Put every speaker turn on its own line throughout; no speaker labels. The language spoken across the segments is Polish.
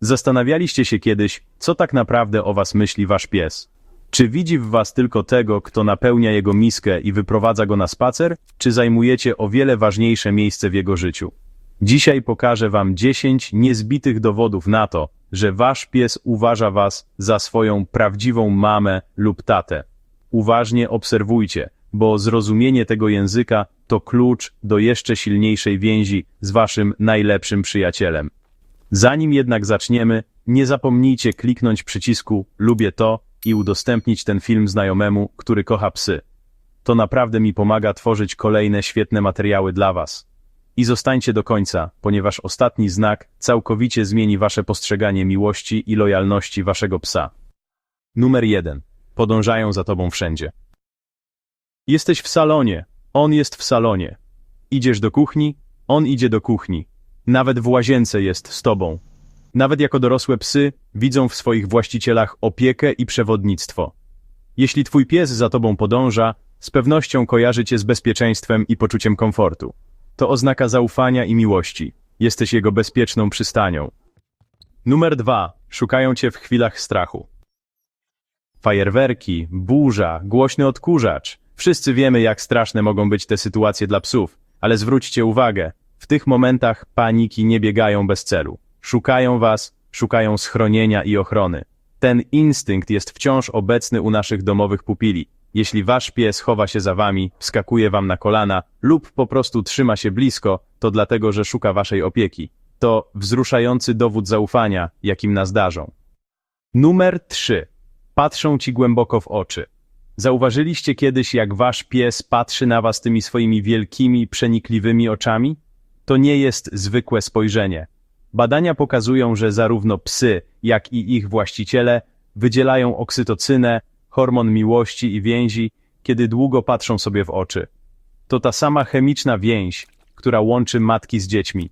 Zastanawialiście się kiedyś, co tak naprawdę o was myśli wasz pies? Czy widzi w was tylko tego, kto napełnia jego miskę i wyprowadza go na spacer, czy zajmujecie o wiele ważniejsze miejsce w jego życiu? Dzisiaj pokażę wam 10 niezbitych dowodów na to, że wasz pies uważa was za swoją prawdziwą mamę lub tatę. Uważnie obserwujcie, bo zrozumienie tego języka to klucz do jeszcze silniejszej więzi z waszym najlepszym przyjacielem. Zanim jednak zaczniemy, nie zapomnijcie kliknąć przycisku Lubię to i udostępnić ten film znajomemu, który kocha psy. To naprawdę mi pomaga tworzyć kolejne świetne materiały dla Was. I zostańcie do końca, ponieważ ostatni znak całkowicie zmieni Wasze postrzeganie miłości i lojalności Waszego psa. Numer 1. Podążają za Tobą wszędzie. Jesteś w salonie, on jest w salonie. Idziesz do kuchni, on idzie do kuchni. Nawet w łazience jest z tobą. Nawet jako dorosłe psy widzą w swoich właścicielach opiekę i przewodnictwo. Jeśli twój pies za tobą podąża, z pewnością kojarzy cię z bezpieczeństwem i poczuciem komfortu. To oznaka zaufania i miłości. Jesteś jego bezpieczną przystanią. Numer dwa. Szukają cię w chwilach strachu. Fajerwerki, burza, głośny odkurzacz. Wszyscy wiemy, jak straszne mogą być te sytuacje dla psów, ale zwróćcie uwagę, w tych momentach paniki nie biegają bez celu. Szukają was, szukają schronienia i ochrony. Ten instynkt jest wciąż obecny u naszych domowych pupili. Jeśli wasz pies chowa się za wami, wskakuje wam na kolana lub po prostu trzyma się blisko, to dlatego, że szuka waszej opieki. To wzruszający dowód zaufania, jakim nas darzą. Numer 3. Patrzą ci głęboko w oczy. Zauważyliście kiedyś, jak wasz pies patrzy na was tymi swoimi wielkimi, przenikliwymi oczami? To nie jest zwykłe spojrzenie. Badania pokazują, że zarówno psy, jak i ich właściciele wydzielają oksytocynę, hormon miłości i więzi, kiedy długo patrzą sobie w oczy. To ta sama chemiczna więź, która łączy matki z dziećmi.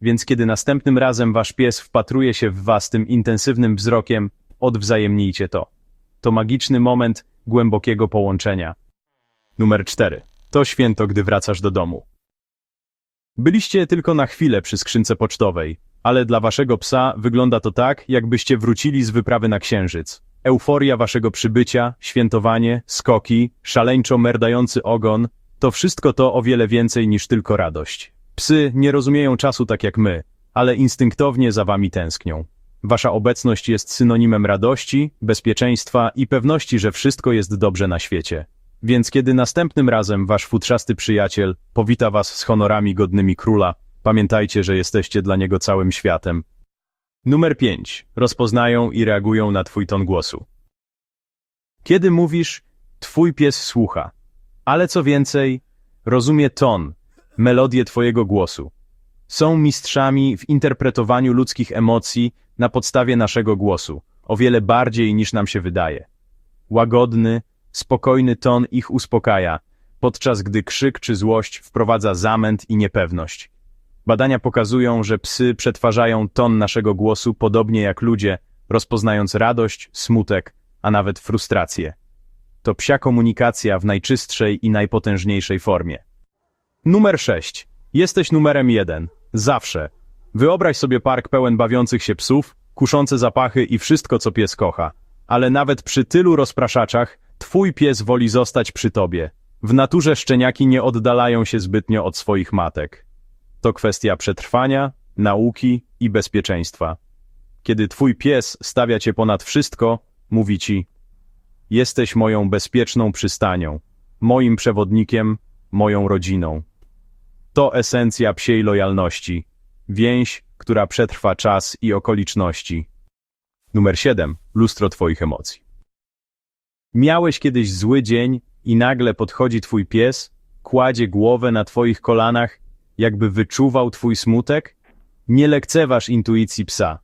Więc kiedy następnym razem wasz pies wpatruje się w was tym intensywnym wzrokiem, odwzajemnijcie to. To magiczny moment głębokiego połączenia. Numer 4. To święto, gdy wracasz do domu. Byliście tylko na chwilę przy skrzynce pocztowej, ale dla waszego psa wygląda to tak, jakbyście wrócili z wyprawy na księżyc. Euforia waszego przybycia, świętowanie, skoki, szaleńczo merdający ogon, to wszystko to o wiele więcej niż tylko radość. Psy nie rozumieją czasu tak jak my, ale instynktownie za wami tęsknią. Wasza obecność jest synonimem radości, bezpieczeństwa i pewności, że wszystko jest dobrze na świecie. Więc kiedy następnym razem wasz futrzasty przyjaciel powita was z honorami godnymi króla, pamiętajcie, że jesteście dla niego całym światem. Numer 5. Rozpoznają i reagują na twój ton głosu. Kiedy mówisz, twój pies słucha, ale co więcej, rozumie ton, melodię twojego głosu. Są mistrzami w interpretowaniu ludzkich emocji na podstawie naszego głosu, o wiele bardziej niż nam się wydaje. Łagodny, spokojny ton ich uspokaja, podczas gdy krzyk czy złość wprowadza zamęt i niepewność. Badania pokazują, że psy przetwarzają ton naszego głosu podobnie jak ludzie, rozpoznając radość, smutek, a nawet frustrację. To psia komunikacja w najczystszej i najpotężniejszej formie. Numer 6. Jesteś numerem 1. Zawsze. Wyobraź sobie park pełen bawiących się psów, kuszące zapachy i wszystko, co pies kocha. Ale nawet przy tylu rozpraszaczach, twój pies woli zostać przy tobie. W naturze szczeniaki nie oddalają się zbytnio od swoich matek. To kwestia przetrwania, nauki i bezpieczeństwa. Kiedy twój pies stawia cię ponad wszystko, mówi ci: Jesteś moją bezpieczną przystanią, moim przewodnikiem, moją rodziną. To esencja psiej lojalności, więź, która przetrwa czas i okoliczności. Numer 7. Lustro twoich emocji. Miałeś kiedyś zły dzień i nagle podchodzi twój pies, kładzie głowę na twoich kolanach, jakby wyczuwał twój smutek? Nie lekceważ intuicji psa.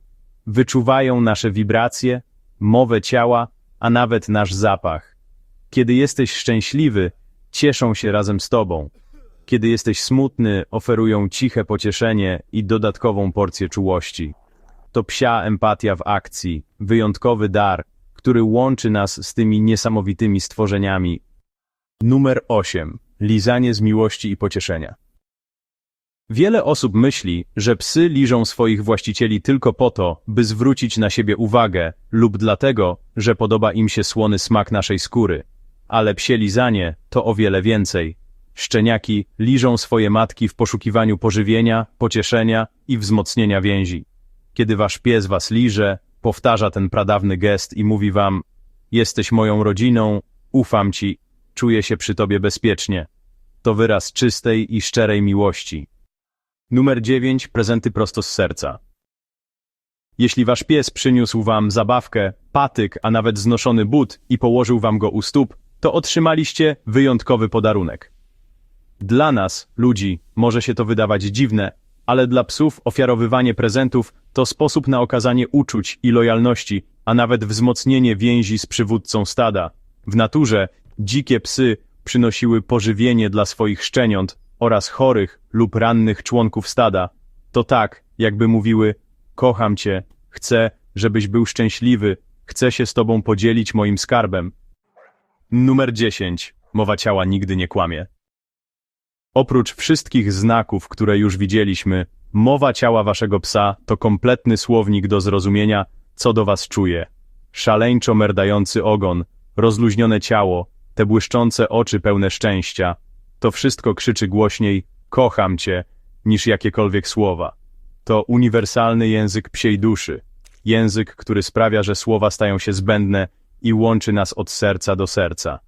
Wyczuwają nasze wibracje, mowę ciała, a nawet nasz zapach. Kiedy jesteś szczęśliwy, cieszą się razem z tobą. Kiedy jesteś smutny, oferują ciche pocieszenie i dodatkową porcję czułości. To psia empatia w akcji, wyjątkowy dar, który łączy nas z tymi niesamowitymi stworzeniami. Numer 8. Lizanie z miłości i pocieszenia. Wiele osób myśli, że psy liżą swoich właścicieli tylko po to, by zwrócić na siebie uwagę, lub dlatego, że podoba im się słony smak naszej skóry. Ale psie lizanie to o wiele więcej. Szczeniaki liżą swoje matki w poszukiwaniu pożywienia, pocieszenia i wzmocnienia więzi. Kiedy wasz pies was liże, powtarza ten pradawny gest i mówi wam: Jesteś moją rodziną, ufam ci, czuję się przy tobie bezpiecznie. To wyraz czystej i szczerej miłości. Numer 9. Prezenty prosto z serca. Jeśli wasz pies przyniósł wam zabawkę, patyk, a nawet znoszony but i położył wam go u stóp, to otrzymaliście wyjątkowy podarunek. Dla nas, ludzi, może się to wydawać dziwne, ale dla psów ofiarowywanie prezentów to sposób na okazanie uczuć i lojalności, a nawet wzmocnienie więzi z przywódcą stada. W naturze dzikie psy przynosiły pożywienie dla swoich szczeniąt oraz chorych lub rannych członków stada. To tak, jakby mówiły: Kocham cię, chcę, żebyś był szczęśliwy, chcę się z tobą podzielić moim skarbem. Numer 10. Mowa ciała nigdy nie kłamie. Oprócz wszystkich znaków, które już widzieliśmy, mowa ciała waszego psa to kompletny słownik do zrozumienia, co do was czuje. Szaleńczo merdający ogon, rozluźnione ciało, te błyszczące oczy pełne szczęścia. To wszystko krzyczy głośniej kocham cię, niż jakiekolwiek słowa. To uniwersalny język psiej duszy. Język, który sprawia, że słowa stają się zbędne i łączy nas od serca do serca.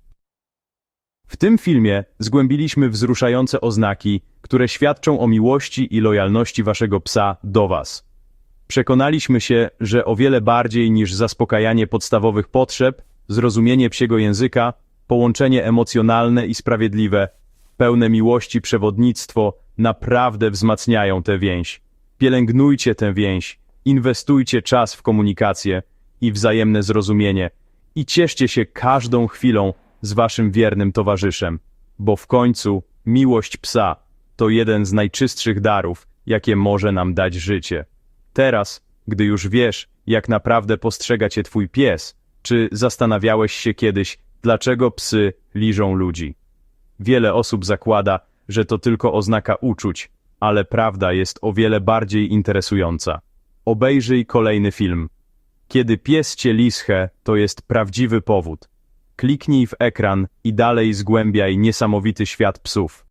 W tym filmie zgłębiliśmy wzruszające oznaki, które świadczą o miłości i lojalności waszego psa do was. Przekonaliśmy się, że o wiele bardziej niż zaspokajanie podstawowych potrzeb, zrozumienie psiego języka, połączenie emocjonalne i sprawiedliwe, pełne miłości przewodnictwo naprawdę wzmacniają tę więź. Pielęgnujcie tę więź, inwestujcie czas w komunikację i wzajemne zrozumienie i cieszcie się każdą chwilą z waszym wiernym towarzyszem, bo w końcu miłość psa to jeden z najczystszych darów, jakie może nam dać życie. Teraz, gdy już wiesz, jak naprawdę postrzega cię twój pies, czy zastanawiałeś się kiedyś, dlaczego psy liżą ludzi? Wiele osób zakłada, że to tylko oznaka uczuć, ale prawda jest o wiele bardziej interesująca. Obejrzyj kolejny film. Kiedy pies cię lischę, to jest prawdziwy powód. Kliknij w ekran i dalej zgłębiaj niesamowity świat psów.